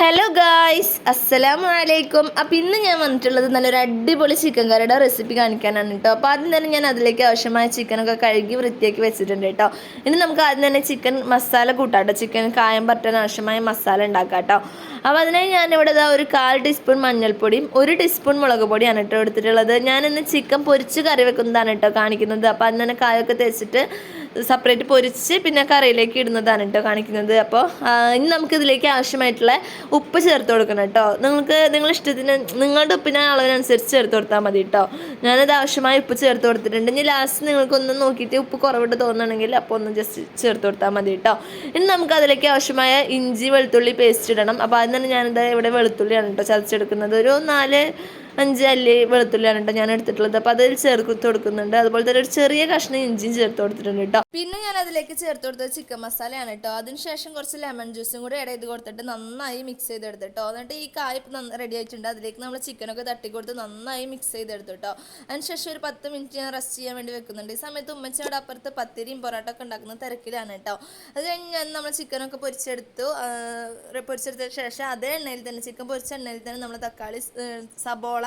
Hello guys അസ്സലാമു അലൈക്കും അപ്പം ഇന്ന് ഞാൻ വന്നിട്ടുള്ളത് നല്ലൊരു അടിപൊളി ചിക്കൻ കറിയുടെ റെസിപ്പി കാണിക്കാനാണ് കേട്ടോ അപ്പോൾ ആദ്യം തന്നെ ഞാൻ അതിലേക്ക് ആവശ്യമായ ചിക്കനൊക്കെ കഴുകി വൃത്തിയാക്കി വെച്ചിട്ടുണ്ട് കേട്ടോ ഇനി നമുക്ക് ആദ്യം തന്നെ ചിക്കൻ മസാല കൂട്ടാം കേട്ടോ ചിക്കൻ കായം പറ്റാൻ ആവശ്യമായ മസാല ഉണ്ടാക്കാം കേട്ടോ അപ്പോൾ അതിനായി ഞാനിവിടെ ഇതാ ഒരു കാൽ ടീസ്പൂൺ മഞ്ഞൾപ്പൊടിയും ഒരു ടീസ്പൂൺ മുളക് പൊടിയാണ് കേട്ടോ എടുത്തിട്ടുള്ളത്. ഞാനിന്ന് ചിക്കൻ പൊരിച്ച് കറി വെക്കുന്നതാണ് കേട്ടോ കാണിക്കുന്നത്. അപ്പോൾ അതിന് തന്നെ കായൊക്കെ തേച്ചിട്ട് സെപ്പറേറ്റ് പൊരിച്ച് പിന്നെ കറിയിലേക്ക് ഇടുന്നതാണ് കേട്ടോ കാണിക്കുന്നത്. അപ്പോൾ ഇനി നമുക്കിതിലേക്ക് ആവശ്യമായിട്ടുള്ള ഉപ്പ് ചേർത്ത് കൊടുക്കണം കേട്ടോ. നിങ്ങൾക്ക് നിങ്ങളുടെ ഇഷ്ടത്തിന് നിങ്ങളുടെ ഉപ്പിന് അളവിനനുസരിച്ച് ചേർത്ത് കൊടുത്താൽ മതി കേട്ടോ. ഞാനത് ആവശ്യമായ ഉപ്പ് ചേർത്ത് കൊടുത്തിട്ടുണ്ട്. ഇനി ലാസ്റ്റ് നിങ്ങൾക്കൊന്ന് നോക്കിയിട്ട് ഉപ്പ് കുറവിട്ട് തോന്നുകയാണെങ്കിൽ അപ്പോൾ ഒന്ന് ജസ്റ്റ് ചേർത്ത് കൊടുത്താൽ മതി കേട്ടോ. ഇനി നമുക്ക് അതിലേക്ക് ആവശ്യമായ ഇഞ്ചി വെളുത്തുള്ളി പേസ്റ്റ് ഇടണം. അപ്പോൾ അതിന് ഞാനിത് ഇവിടെ വെളുത്തുള്ളിയാണ് കേട്ടോ ചതച്ചെടുക്കുന്നത്. ഒരു നാല് അഞ്ച് അല്ലി വെളുത്തുള്ളിയാണ് കേട്ടോ ഞാൻ എടുത്തിട്ടുള്ളത്. അപ്പോൾ അതിൽ ചേർത്ത് കൊടുക്കുന്നുണ്ട്. അതുപോലെ തന്നെ ഒരു ചെറിയ കഷ്ണം ഇഞ്ചിയും ചേർത്ത് കൊടുത്തിട്ടുണ്ട് കേട്ടോ. പിന്നെ ഞാൻ അതിലേക്ക് ചേർത്ത് കൊടുത്തത് ചിക്കൻ മസാലയാണ് കേട്ടോ. അതിനുശേഷം കുറച്ച് ലെമൺ ജ്യൂസും കൂടി ഇട ചെയ്ത് കൊടുത്തിട്ട് നന്നായി മിക്സ് ചെയ്തെടുത്ത് കേട്ടോ. എന്നിട്ട് ഈ കായ് റെഡി ആയിട്ടുണ്ട്. അതിലേക്ക് നമ്മൾ ചിക്കനൊക്കെ തട്ടി കൊടുത്ത് നന്നായി മിക്സ് ചെയ്തെടുത്തു കേട്ടോ. അതിനുശേഷം ഒരു പത്ത് മിനിറ്റ് ഞാൻ റെസ്റ്റ് ചെയ്യാൻ വേണ്ടി വെക്കുന്നുണ്ട്. ഈ സമയത്ത് ഉമ്മച്ചയുടെ അപ്പുറത്ത് പത്തിരിയും പൊറോട്ട ഒക്കെ ഉണ്ടാക്കുന്ന തിരക്കിലാണ് കേട്ടോ. അത് കഴിഞ്ഞ് നമ്മൾ ചിക്കനൊക്കെ പൊരിച്ചെടുത്തു. പൊരിച്ചെടുത്തതിന് ശേഷം അതേ എണ്ണയിൽ തന്നെ ചിക്കൻ പൊരിച്ച എണ്ണയിൽ തന്നെ നമ്മൾ തക്കാളി സബോള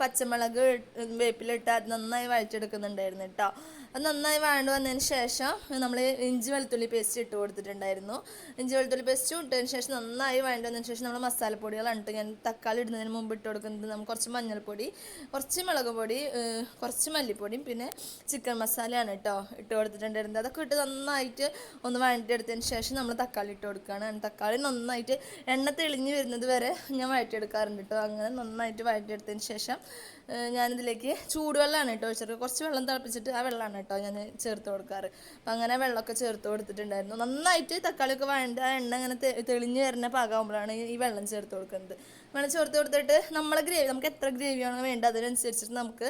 പച്ചമുളക് വേപ്പിലിട്ട് അത് നന്നായി വഴറ്റെടുക്കുന്നുണ്ടായിരുന്നു കേട്ടോ അത് നന്നായി വഴണ്ട് വന്നതിന് ശേഷം നമ്മൾ ഇഞ്ചി വെളുത്തുള്ളി പേസ്റ്റ് ഇട്ട് കൊടുത്തിട്ടുണ്ടായിരുന്നു. ഇഞ്ചി വെളുത്തുള്ളി പേസ്റ്റ് ഇട്ടതിന് ശേഷം നന്നായി വഴണ്ട് വന്നതിന് ശേഷം നമ്മൾ മസാലപ്പൊടികളാണ് ഇട്ട് ഞാൻ തക്കാളി ഇടുന്നതിന് മുമ്പ് ഇട്ട് കൊടുക്കുന്നത്. നമുക്ക് കുറച്ച് മഞ്ഞൾപ്പൊടി കുറച്ച് മുളക് പൊടി കുറച്ച് മല്ലിപ്പൊടിയും പിന്നെ ചിക്കൻ മസാലയാണ് കേട്ടോ ഇട്ട് കൊടുത്തിട്ടുണ്ടായിരുന്നത്. അതൊക്കെ ഇട്ട് നന്നായിട്ട് ഒന്ന് വഴറ്റിയെടുത്തതിന് ശേഷം നമ്മൾ തക്കാളി ഇട്ട് കൊടുക്കുകയാണ്. തക്കാളി നന്നായിട്ട് എണ്ണ തെളിഞ്ഞ് വരുന്നത് വരെ ഞാൻ വഴറ്റിയെടുക്കാറുണ്ട് കേട്ടോ അങ്ങനെ നന്നായിട്ട് വഴറ്റിയെടുത്തതിന് ശേഷം ഞാനിതിലേക്ക് ചൂടുവെള്ളമാണ് കേട്ടോ ഒഴിച്ചത്. കുറച്ച് വെള്ളം തിളപ്പിച്ചിട്ട് ആ വെള്ളമാണ് കേട്ടോ ഞാൻ ചേർത്ത് കൊടുക്കാറ്. അപ്പം അങ്ങനെ വെള്ളമൊക്കെ ചേർത്ത് കൊടുത്തിട്ടുണ്ടായിരുന്നു. നന്നായിട്ട് തക്കാളിയൊക്കെ വേണ്ട എണ്ണ അങ്ങനെ തെളിഞ്ഞ് വരുന്ന പാകമാകുമ്പോഴാണ് ഈ വെള്ളം ചേർത്ത് കൊടുക്കുന്നത്. വെള്ളം ചേർത്ത് കൊടുത്തിട്ട് നമ്മളെ ഗ്രേവി നമുക്ക് എത്ര ഗ്രേവിയാണോ വേണ്ടത് അതിനനുസരിച്ചിട്ട് നമുക്ക്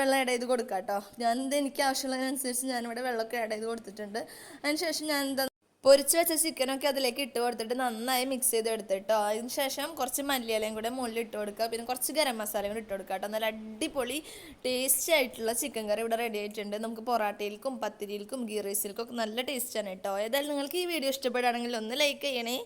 വെള്ളം ആഡ് ചെയ്ത് കൊടുക്കാം കേട്ടോ. ഞാൻ എനിക്ക് ആവശ്യമുള്ളതിനനുസരിച്ച് ഞാനിവിടെ വെള്ളമൊക്കെ ആഡ് ചെയ്ത് കൊടുത്തിട്ടുണ്ട്. അതിനുശേഷം ഞാൻ എന്താ പൊരിച്ച് വെച്ച ചിക്കനൊക്കെ അതിലേക്ക് ഇട്ട് കൊടുത്തിട്ട് നന്നായി മിക്സ് ചെയ്ത് എടുത്തിട്ടോ അതിന് ശേഷം കുറച്ച് മല്ലിയിലയും കൂടെ മുകളിൽ ഇട്ട് കൊടുക്കുക. പിന്നെ കുറച്ച് ഗരം മസാലയും കൂടെ ഇട്ട് കൊടുക്കുക കേട്ടോ. നല്ല അടിപൊളി ടേസ്റ്റി ആയിട്ടുള്ള ചിക്കൻ കറി ഇവിടെ റെഡി ആയിട്ടുണ്ട്. നമുക്ക് പൊറാട്ടയിൽക്കും പത്തിരിയിൽക്കും ഗീ റൈസിൽക്കും ഒക്കെ നല്ല ടേസ്റ്റാണ് കേട്ടോ. ഏതായാലും നിങ്ങൾക്ക് ഈ വീഡിയോ ഇഷ്ടപ്പെടുകയാണെങ്കിൽ ഒന്ന് ലൈക്ക് ചെയ്യണേ.